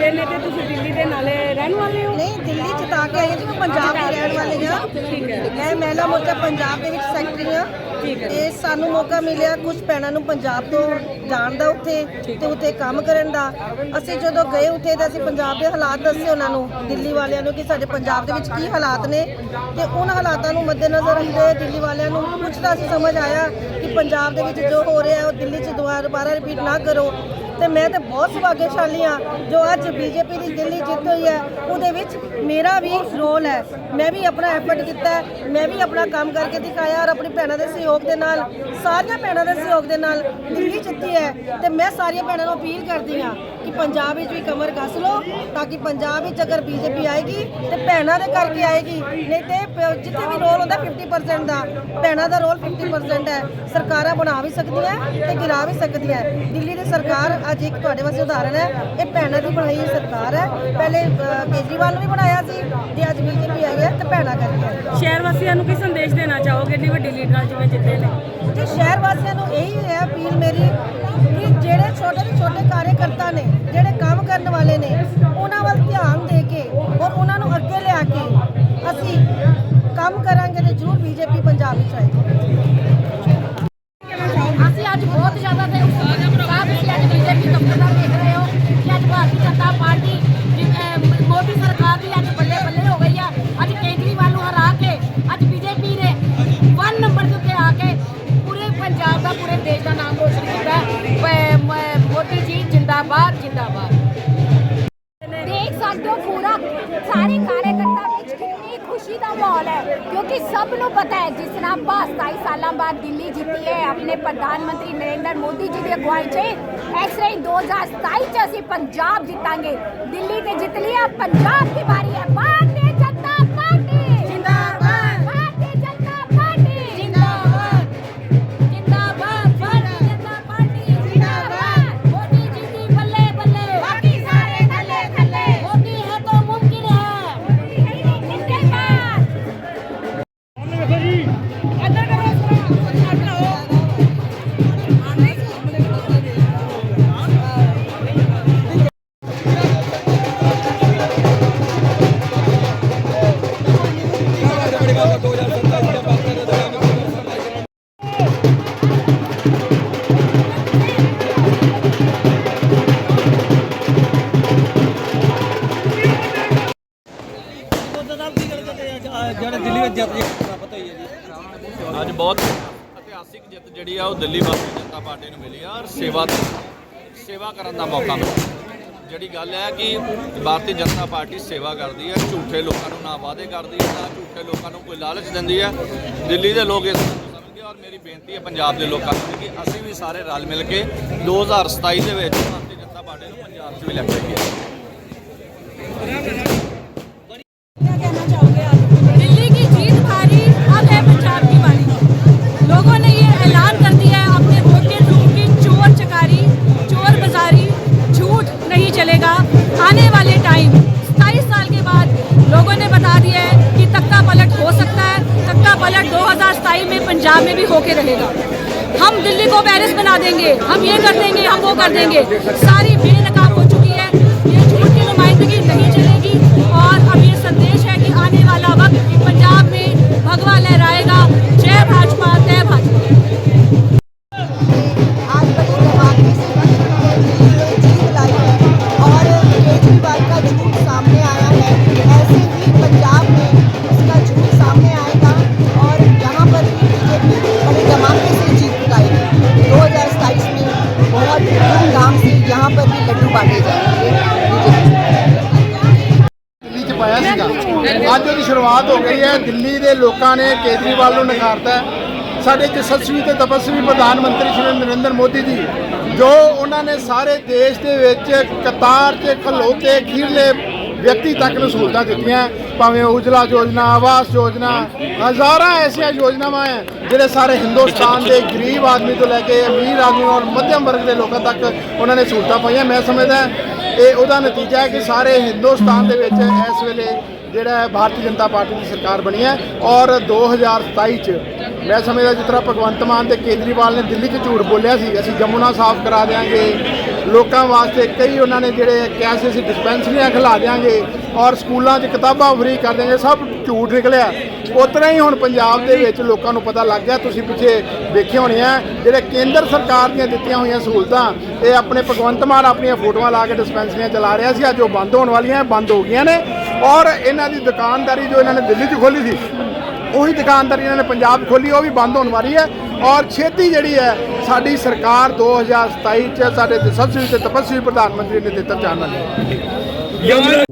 ਤੇ ਨਹੀਂ ਤੇ ਤੁਸੀਂ ਦਿੱਲੀ ਦੇ ਨਾਲੇ ਰਹਿਣ ਵਾਲੇ ਹੋ? ਨਹੀਂ ਦਿੱਲੀ ਚ ਤਾਂ ਕੇ ਆਏ ਜੀ ਮੈਂ ਪੰਜਾਬ ਦੇ ਰਹਿਣ ਵਾਲੇ ਹਾਂ। ਠੀਕ ਹੈ। ਮੈਂ ਮਹਿਲਾ ਮੋਰਚਾ ਪੰਜਾਬ ਦੇ ਵਿੱਚ ਸੈਕਟਰੀ ਹਾਂ। ਠੀਕ ਹੈ। ਤੇ ਸਾਨੂੰ ਮੌਕਾ ਮਿਲਿਆ ਕੁਝ ਪੈਣਾ ਨੂੰ ਪੰਜਾਬ ਤੋਂ ਜਾਣ ਦਾ ਉੱਥੇ ਤੇ ਉੱਥੇ ਕੰਮ ਕਰਨ ਦਾ। ਅਸੀਂ ਜਦੋਂ ਗਏ ਉੱਥੇ ਤਾਂ ਅਸੀਂ ਪੰਜਾਬ ਦੇ ਹਾਲਾਤ ਦੱਸੇ ਉਹਨਾਂ ਨੂੰ ਦਿੱਲੀ ਵਾਲਿਆਂ ਨੂੰ ਕਿ ਸਾਡੇ ਪੰਜਾਬ ਦੇ ਵਿੱਚ ਕੀ ਹਾਲਾਤ ਨੇ। ਤੇ ਉਹਨਾਂ ਹਾਲਾਤਾਂ ਨੂੰ ਮੱਦੇਨਜ਼ਰ ਰੱਖਦੇ ਦਿੱਲੀ ਵਾਲਿਆਂ ਨੂੰ ਕੁਝ ਤਾਂ ਅਸੀਂ ਸਮਝ ਆਇਆ ਕਿ ਪੰਜਾਬ ਦੇ ਵਿੱਚ ਜੋ ਹੋ ਰਿਹਾ ਉਹ ਦਿੱਲੀ 'ਚ ਦੁਬਾਰਾ ਰਿਪੀਟ ਨਾ ਕਰੋ। ਤੇ ਮੈਂ ਤੇ ਬਹੁਤ ਸੁਭਾਗਿਆਸ਼ਾਲੀ ਹਾਂ, ਜੋ ਅੱਜ ਬੀਜੇਪੀ ਦੀ ਦਿੱਲੀ ਜਿੱਤ ਹੋਈ ਹੈ, ਉਹਦੇ ਵਿੱਚ ਮੇਰਾ ਵੀ ਰੋਲ ਹੈ। ਮੈਂ ਵੀ ਆਪਣਾ ਐਫਰਟ ਕੀਤਾ ਮੈਂ ਵੀ ਆਪਣਾ ਕੰਮ ਕਰਕੇ ਦਿਖਾਇਆ ਔਰ ਆਪਣੀ ਭੈਣਾਂ ਦੇ ਸਹਿਯੋਗ ਦੇ ਨਾਲ, ਸਾਰੀਆਂ ਭੈਣਾਂ ਦੇ ਸਹਿਯੋਗ ਦੇ ਨਾਲ ਦਿੱਲੀ ਜਿੱਤੀ ਹੈ। ਤੇ ਮੈਂ ਸਾਰੀਆਂ ਭੈਣਾਂ ਨੂੰ ਅਪੀਲ ਕਰਦੀ ਹਾਂ ਕਿ ਪੰਜਾਬ ਵਿੱਚ ਵੀ ਕਮਰ ਕੱਸ ਲਓ, ਤਾਂ ਕਿ ਪੰਜਾਬ ਵਿੱਚ ਅਗਰ ਬੀਜੇਪੀ ਆਏਗੀ ਤੇ ਭੈਣਾਂ ਦੇ ਕਰਕੇ ਆਏਗੀ, ਨਹੀਂ ਤੇ ਜਿੱਥੇ ਵੀ ਰੋਲ ਹੁੰਦਾ 50% ਦਾ, ਭੈਣਾਂ ਦਾ ਰੋਲ 50% ਹੈ। ਸਰਕਾਰਾਂ ਬਣਾ ਵੀ ਸਕਦੀਆਂ ਤੇ ਗਿਰਾ ਵੀ ਸਕਦੀਆਂ। ਦਿੱਲੀ ਦੀ ਸਰਕਾਰ ਅੱਜ ਇੱਕ ਤੁਹਾਡੇ ਵਾਸਤੇ ਉਦਾਹਰਣ ਹੈ ਇਹ ਭੈਣਾਂ ਦੀ ਬਣਾਈ ਸਰਕਾਰ ਹੈ। ਪਹਿਲੇ ਕੇਜਰੀਵਾਲ ਨੂੰ ਵੀ ਬਣਾਇਆ ਸੀ ਤੇ ਅੱਜ ਬੀਜੇਪੀ ਆਈ ਹੈ ਤੇ ਭੈਣਾਂ ਕਰਕੇ ਸ਼ਹਿਰ ਵਾਸੀਆਂ ਨੂੰ ਕੀ ਸੰਦੇਸ਼ ਦੇਣਾ ਚਾਹੋਗੇ? ਇੰਨੀ ਵੱਡੀ ਲੀਡਰਾਂ ਜਿਵੇਂ ਜਿੱਤੇ ਨੇ। ਤੇ ਸ਼ਹਿਰ ਵਾਸੀਆਂ ਨੂੰ ਇਹੀ ਹੈ ਅਪੀਲ ਮੇਰੀ ਕਿ ਜਿਹੜੇ ਛੋਟੇ ਤੋਂ ਛੋਟੇ ਕਾਰਜਕਰਤਾ ਨੇ ਜਿਹੜੇ ਕੰਮ ਕਰਨ ਵਾਲੇ ਨੇ ਉਹਨਾਂ ਵੱਲ ਧਿਆਨ ਦੇ ਕੇ ਔਰ ਉਹਨਾਂ ਨੂੰ ਅੱਗੇ ਲਿਆ ਕੇ ਅਸੀਂ ਕੰਮ ਕਰਾਂਗੇ ਤੇ ਜ਼ਰੂਰ ਬੀਜੇਪੀ ਪੰਜਾਬ ਵਿੱਚ ਆਏਗੀ। ਅਸੀਂ ਅੱਜ ਬਹੁਤ ਜ਼ਿਆਦਾ ਤੇ ਬੀਜੇਪੀ ਦੇਖ ਰਹੇ ਹੋ। ਕਿ ਅੱਜ ਭਾਰਤੀ ਜਨਤਾ ਪਾਰਟੀ ਮੋਦੀ ਸਰਕਾਰ ਦੀ ਅੱਜ ਬੱਲੇ ਬੱਲੇ ਹੋ ਗਈ ਆ। ਅੱਜ ਕੇਜਰੀਵਾਲ ਨੂੰ ਹਰਾ ਕੇ, ਅੱਜ ਬੀਜੇਪੀ ਨੇ 1 ਨੰਬਰ ਦੇ ਉੱਤੇ ਆ ਕੇ ਪੂਰੇ ਪੰਜਾਬ ਦਾ, ਪੂਰੇ ਦੇਸ਼ ਦਾ ਨਾਮ ਰੋਸ਼ਨ ਕੀਤਾ। ਮੋਦੀ ਜੀ, ਜਿੰਦਾਬਾਦ ਜਿੰਦਾਬਾਦ। ਦੇਖ ਸਕਦੇ ਹੋ ਪੂਰਾ ਸਾਰੇ ਕਾਰਜਕਰਤਾ ਕਿੰਨੀ ਖੁਸ਼ੀ ਦਾ ਮਾਹੌਲ ਹੈ, ਕਿਉਂਕਿ ਸਭ ਨੂੰ ਪਤਾ ਹੈ, ਜਿਸ ਤਰ੍ਹਾਂ ਆਪਾਂ 27 ਸਾਲਾਂ ਬਾਅਦ ਦਿੱਲੀ ਜਿੱਤੀ ਹੈ, ਆਪਣੇ ਪ੍ਰਧਾਨ ਮੰਤਰੀ ਨਰਿੰਦਰ ਮੋਦੀ ਜੀ ਦੀ ਅਗਵਾਈ 'ਚ। ਇਸ ਤਰ੍ਹਾਂ ਹੀ 2027 'ਚ ਅਸੀਂ ਪੰਜਾਬ ਜਿੱਤਾਂਗੇ। ਦਿੱਲੀ ਤੇ ਜਿੱਤ ਲਿਆ ਪੰਜਾਬ ਦੀ ਵਾਰੀ ਹੈ ਭਾਰਤੀ ਬਹੁਤ ਇਤਿਹਾਸਿਕ ਜਿੱਤ ਜਿਹੜੀ ਆ ਉਹ ਦਿੱਲੀ ਭਾਰਤੀ ਜਨਤਾ ਪਾਰਟੀ ਨੂੰ ਮਿਲੀ ਆ ਔਰ ਸੇਵਾ ਸੇਵਾ ਕਰਨ ਦਾ ਮੌਕਾ ਮਿਲਿਆ। ਜਿਹੜੀ ਗੱਲ ਹੈ ਕਿ ਭਾਰਤੀ ਜਨਤਾ ਪਾਰਟੀ ਸੇਵਾ ਕਰਦੀ ਹੈ, ਝੂਠੇ ਲੋਕਾਂ ਨੂੰ ਨਾ ਵਾਅਦੇ ਕਰਦੀ ਹੈ, ਨਾ ਝੂਠੇ ਲੋਕਾਂ ਨੂੰ ਕੋਈ ਲਾਲਚ ਦਿੰਦੀ ਹੈ। ਦਿੱਲੀ ਦੇ ਲੋਕ ਇਸ ਨੂੰ ਸਮਝਦੇ ਔਰ ਮੇਰੀ ਬੇਨਤੀ ਹੈ ਪੰਜਾਬ ਦੇ ਲੋਕਾਂ ਨੂੰ ਕਿ ਅਸੀਂ ਵੀ ਸਾਰੇ ਰਲ ਮਿਲ ਕੇ 2027 ਦੇ ਵਿੱਚ ਭਾਰਤੀ ਜਨਤਾ ਪਾਰਟੀ ਨੂੰ ਪੰਜਾਬ 'ਚ ਵੀ ਲੈ ਕੇ ਆਈਏ। 2027 में पंजाब में भी होके रहेगा हम दिल्ली को पेरिस बना देंगे हम ये कर देंगे हम वो कर देंगे सारी बेनकाब ਅੱਜ ਉਹਦੀ ਸ਼ੁਰੂਆਤ ਹੋ ਗਈ ਹੈ। ਦਿੱਲੀ ਦੇ ਲੋਕਾਂ ਨੇ ਕੇਜਰੀਵਾਲ ਨੂੰ ਨਕਾਰਤਾ ਸਾਡੇ ਯਸ਼ਸਵੀ ਤੇ ਤਪਸਵੀ ਪ੍ਰਧਾਨ ਮੰਤਰੀ ਸ਼੍ਰੀ ਨਰਿੰਦਰ ਮੋਦੀ ਜੀ, ਜੋ ਉਹਨਾਂ ਨੇ ਸਾਰੇ ਦੇਸ਼ ਦੇ ਵਿੱਚ ਕਤਾਰ 'ਚ ਖਲੋਤੇ ਖੀਰਲੇ ਵਿਅਕਤੀ ਤੱਕ ਨੂੰ ਸਹੂਲਤਾਂ ਦਿੱਤੀਆਂ ਭਾਵੇਂ ਉਜਲਾ ਯੋਜਨਾ, ਆਵਾਸ ਯੋਜਨਾ, ਹਜ਼ਾਰਾਂ ਐਸੀਆਂ ਯੋਜਨਾਵਾਂ ਹੈ, ਜਿਹੜੇ ਸਾਰੇ ਹਿੰਦੁਸਤਾਨ ਦੇ ਗਰੀਬ ਆਦਮੀ ਤੋਂ ਲੈ ਕੇ ਅਮੀਰ ਆਦਮੀ ਔਰ ਮੱਧਮ ਵਰਗ ਦੇ ਲੋਕਾਂ ਤੱਕ ਉਹਨਾਂ ਨੇ ਸਹੂਲਤਾਂ ਪਾਈਆਂ। ਮੈਂ ਸਮਝਦਾ ਇਹ ਉਹਦਾ ਨਤੀਜਾ ਹੈ ਕਿ ਸਾਰੇ ਹਿੰਦੁਸਤਾਨ ਦੇ ਵਿੱਚ ਇਸ ਵੇਲੇ ਜਿਹੜਾ ਭਾਰਤੀ ਜਨਤਾ ਪਾਰਟੀ ਦੀ ਸਰਕਾਰ ਬਣੀ ਹੈ ਔਰ 2027 ਚ ਮੈਂ ਸਮਝਦਾ ਜਿਸ ਤਰ੍ਹਾਂ ਭਗਵੰਤ ਮਾਨ ਤੇ ਕੇਜਰੀਵਾਲ ਨੇ ਦਿੱਲੀ 'ਚ ਝੂਠ ਬੋਲਿਆ ਸੀ, ਅਸੀਂ ਜਮੁਨਾ ਸਾਫ਼ ਕਰਾ ਦੇਾਂਗੇ ਲੋਕਾਂ ਵਾਸਤੇ ਕਈ ਉਹਨਾਂ ਨੇ ਜਿਹੜੇ ਕਿਹਾ ਸੀ ਅਸੀਂ ਡਿਸਪੈਂਸਰੀਆਂ ਖਿਲਾ ਦੇਾਂਗੇ ਔਰ ਸਕੂਲਾਂ 'ਚ ਕਿਤਾਬਾਂ ਫ੍ਰੀ ਕਰ ਦੇਾਂਗੇ ਸਭ ਝੂਠ ਨਿਕਲਿਆ। ਉਤਰਾ ਹੀ ਹੁਣ ਪੰਜਾਬ ਦੇ ਵਿੱਚ ਲੋਕਾਂ ਨੂੰ ਪਤਾ ਲੱਗ ਗਿਆ, ਤੁਸੀਂ ਪਿੱਛੇ ਵੇਖੇ ਹੋਣੇ ਆ, ਜਿਹੜੇ ਕੇਂਦਰ ਸਰਕਾਰ ਦੀਆਂ ਦਿੱਤੀਆਂ ਹੋਈਆਂ ਸਹੂਲਤਾਂ, ਇਹ ਆਪਣੇ ਭਗਵੰਤ ਮਾਨ ਆਪਣੀਆਂ ਫੋਟੋਆਂ ਲਾ ਕੇ ਡਿਸਪੈਂਸਰੀਆਂ ਚਲਾ ਰਿਹਾ ਸੀ, ਅੱਜ ਉਹ ਬੰਦ ਹੋਣ ਵਾਲੀਆਂ ਬੰਦ ਹੋ ਗਈਆਂ ਨੇ, ਔਰ ਇਹਨਾਂ ਦੀ ਦੁਕਾਨਦਾਰੀ ਜੋ ਇਹਨਾਂ ਨੇ ਦਿੱਲੀ 'ਚ ਖੋਲੀ ਸੀ, ਉਹੀ ਦੁਕਾਨਦਾਰੀ ਇਹਨਾਂ ਨੇ ਪੰਜਾਬ 'ਚ ਖੋਲੀ ਉਹ ਵੀ ਬੰਦ ਹੋਣ ਵਾਲੀ ਹੈ, ਔਰ ਛੇਤੀ ਜਿਹੜੀ ਹੈ, ਸਾਡੀ ਸਰਕਾਰ 2027 ਚ ਸਾਡੇ ਯਸ਼ਸਵੀ ਤੇ ਤਪਸਵੀ ਪ੍ਰਧਾਨ ਮੰਤਰੀ ਨੇ ਦਿੱਤਾ ਜਾਣ ਵਾਲੀ